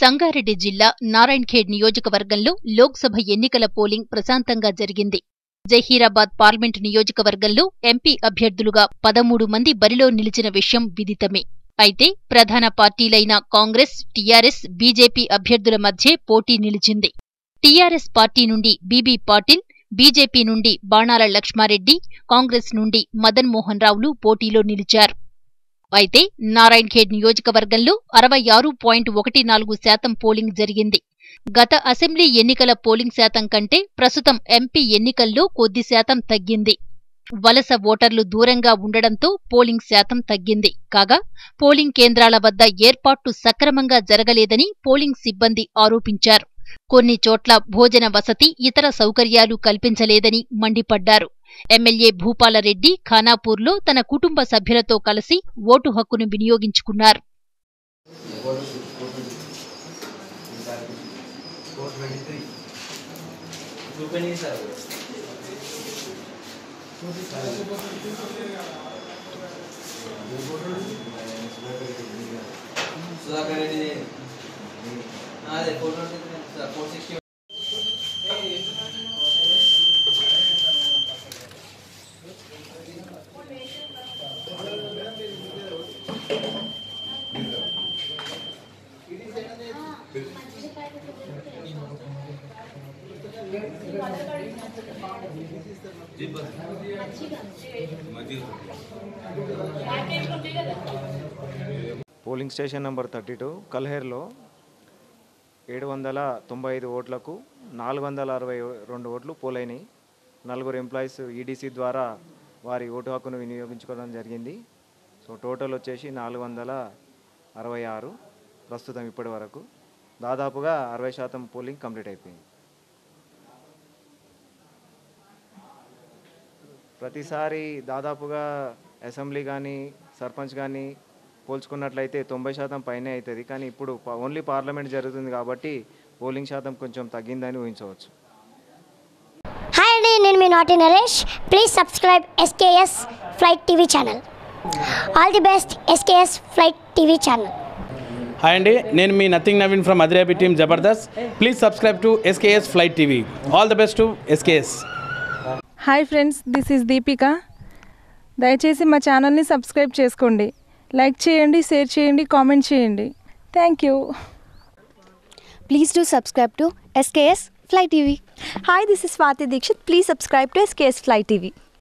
సంగారెడ్డి జిల్లా నారాయణఖేడ్ నియోజకవర్గంలో లోక్సభ ఎన్నికల పోలింగ్ ప్రశాంతంగా జరిగింది. జహీరాబాద్ పార్లమెంటు నియోజకవర్గంలో ఎంపీ అభ్యర్థులుగా పదమూడు మంది బరిలో నిలిచిన విషయం విదితమే. అయితే ప్రధాన పార్టీలైన కాంగ్రెస్ టీఆర్ఎస్ బీజేపీ అభ్యర్థుల మధ్యే పోటీ నిలిచింది. టీఆర్ఎస్ పార్టీ నుండి బీబీ పాటిల్ బీజేపీ నుండి బాణాల లక్ష్మారెడ్డి కాంగ్రెస్ నుండి మదన్ మోహన్ రావులు పోటీలో నిలిచారు. అయితే నారాయణఖేడ్ నియోజకవర్గంలో అరవై ఆరు పాయింట్ ఒకటి నాలుగు శాతం పోలింగ్ జరిగింది. గత అసెంబ్లీ ఎన్నికల పోలింగ్ శాతం కంటే ప్రస్తుతం ఎంపీ ఎన్నికల్లో కొద్ది శాతం తగ్గింది. వలస ఓటర్లు దూరంగా ఉండడంతో పోలింగ్ శాతం తగ్గింది. కాగా పోలింగ్ కేంద్రాల వద్ద ఏర్పాట్లు సక్రమంగా జరగలేదని పోలింగ్ సిబ్బంది ఆరోపించారు. కొన్ని చోట్ల భోజన వసతి ఇతర సౌకర్యాలు కల్పించలేదని మండిపడ్డారు. ఎమ్మెల్యే భూపాలరెడ్డి ఖానాపూర్లో తన కుటుంబ సభ్యులతో కలిసి ఓటు హక్కును వినియోగించుకున్నారు. సుధాకర్ రెడ్డి అదే four polling station number thirty two కల్హేర్లో ఏడు వందల తొంభై ఐదు ఓట్లకు నాలుగు వందల అరవై రెండు ఓట్లు పోలైనాయి. నలుగురు ఎంప్లాయీస్ ఈడీసీ ద్వారా వారి ఓటు హక్కును వినియోగించుకోవడం జరిగింది. సో టోటల్ వచ్చేసి నాలుగు వందల అరవై ఆరు ప్రస్తుతం ఇప్పటి వరకు. దాదాపుగా అరవై శాతం పోలింగ్ కంప్లీట్ అయిపోయింది. ప్రతిసారి దాదాపుగా అసెంబ్లీ కానీ సర్పంచ్ కానీ పోల్చుకున్నట్లయితే తొంభై శాతం పైనే అవుతుంది కానీ ఇప్పుడు ఓన్లీ పార్లమెంట్ జరుగుతుంది కాబట్టి పోలింగ్ శాతం కొంచెం తగ్గిందని ఊహించవచ్చు. హాయ్ అండి నేను మీ నాటి Naresh. Please subscribe SKS flight TV channel all the best SKS flight TV channel hi అండి నేను మీ nothing Naveen from అదిరేపి team Jabardasth please subscribe to SKS flight TV all the best to SKS hi friends this is Deepika దయచేసి మా ఛానల్ని subscribe చేసుకోండి. Like చేయండి share చేయండి comment చేయండి. Thank you Please do subscribe to SKS Fly TV. Hi, this is Swati Dikshit. Please subscribe to SKS Fly TV.